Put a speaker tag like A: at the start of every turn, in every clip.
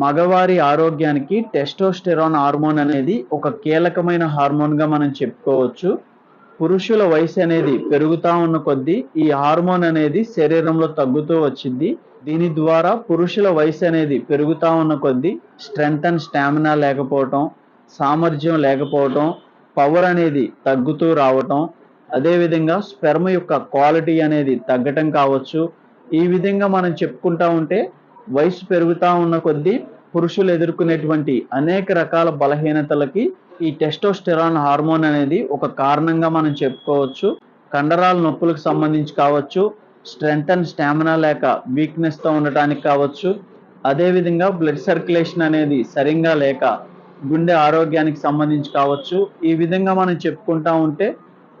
A: మగవారి ఆరోగ్యానికి testosterone hormone అనేది ఒక కీలకమైన హార్మోన్గా మనం చెప్పుకోవచ్చు. పురుషుల వయసు అనేది పెరుగుతూ ఉన్న కొద్దీ ఈ హార్మోన్ అనేది శరీరంలో తగ్గుతూ వచ్చింది దీని ద్వారా పురుషుల వయసు అనేది పెరుగుతూ ఉన్న కొద్దీ స్ట్రెంగ్త్ అండ్ స్టామినా లేకపోవటం సామర్థ్యం లేకపోవటం పవర్ అనేది తగ్గుతూ రావటం అదేవిధంగా స్పెర్మ్ యొక్క క్వాలిటీ అనేది తగ్గటం కావచ్చు. ఈ విధంగా మనం చెప్పుకుంటా ఉంటే వయసు పెరుగుతూ ఉన్న కొద్దీ పురుషులు ఎదుర్కొనేటువంటి అనేక రకాల బలహీనతలకి ఈ టెస్టోస్టెరాన్ హార్మోన్ అనేది ఒక కారణంగా మనం చెప్పుకోవచ్చు. కండరాల నొప్పులకు సంబంధించి కావచ్చు స్ట్రెంగ్త్ అండ్ స్టామినా లేక వీక్నెస్తో ఉండటానికి కావచ్చు. అదేవిధంగా బ్లడ్ సర్క్యులేషన్ అనేది సరిగ్గా లేక గుండె ఆరోగ్యానికి సంబంధించి కావచ్చు. ఈ విధంగా మనం చెప్పుకుంటా ఉంటే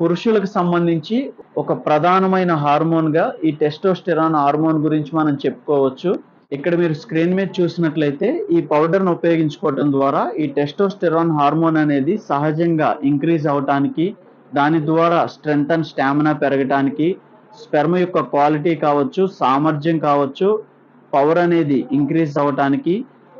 A: పురుషులకు సంబంధించి ఒక ప్రధానమైన హార్మోన్గా ఈ టెస్టోస్టెరాన్ హార్మోన్ గురించి మనం చెప్పుకోవచ్చు. ఇక్కడ మీరు స్క్రీన్ మీద చూసినట్లయితే ఈ పౌడర్ను ఉపయోగించుకోవడం ద్వారా ఈ టెస్టోస్టెరాన్ హార్మోన్ అనేది సహజంగా ఇంక్రీజ్ అవటానికి దాని ద్వారా స్ట్రెంగ్త్ అండ్ స్టామినా పెరగటానికి స్పెర్మ్ యొక్క క్వాలిటీ కావచ్చు సామర్థ్యం కావచ్చు పవర్ అనేది ఇంక్రీజ్ అవ్వటానికి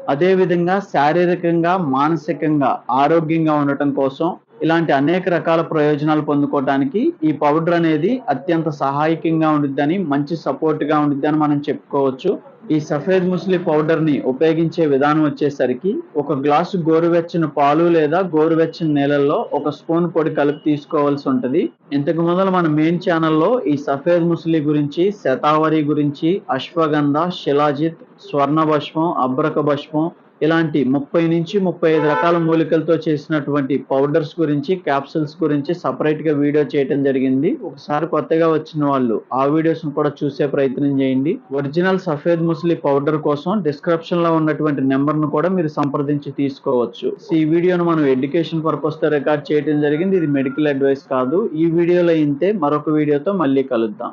A: అదేవిధంగా శారీరకంగా మానసికంగా ఆరోగ్యంగా ఉండటం కోసం ఇలాంటి అనేక రకాల ప్రయోజనాలు పొందుకోవడానికి ఈ పౌడర్ అనేది అత్యంత సహాయకంగా ఉండిద్దని మంచి సపోర్ట్గా ఉండిద్దని మనం చెప్పుకోవచ్చు. ఈ సఫేద్ ముస్లి పౌడర్ని ఉపయోగించే విధానం వచ్చేసరికి ఒక గ్లాసు గోరువెచ్చని పాలు లేదా గోరువెచ్చని నీళ్ళల్లో ఒక స్పూన్ పొడి కలిపి తీసుకోవాల్సి ఉంటుంది. ఇంతకు మొదలు మన మెయిన్ ఛానల్లో ఈ సఫేద్ ముస్లి గురించి శతావరి గురించి అశ్వగంధ శిలాజిత్ స్వర్ణ భస్మం అబ్రక భస్మం ఇలాంటి ముప్పై నుంచి ముప్పై ఐదు రకాల మూలికలతో చేసినటువంటి పౌడర్స్ గురించి క్యాప్సూల్స్ గురించి సపరేట్గా వీడియో చేయడం జరిగింది. ఒకసారి కొత్తగా వచ్చిన వాళ్ళు ఆ వీడియోస్ కూడా చూసే ప్రయత్నం చేయండి. ఒరిజినల్ సఫేద్ ముస్లి పౌడర్ కోసం డిస్క్రిప్షన్లో ఉన్నటువంటి నెంబర్ను కూడా మీరు సంప్రదించి తీసుకోవచ్చు. ఈ వీడియోను మనం ఎడ్యుకేషన్ పర్పస్తో రికార్డ్ చేయడం జరిగింది. ఇది మెడికల్ అడ్వైస్ కాదు. ఈ వీడియోలో ఇంతే. మరొక వీడియోతో మళ్ళీ కలుద్దాం.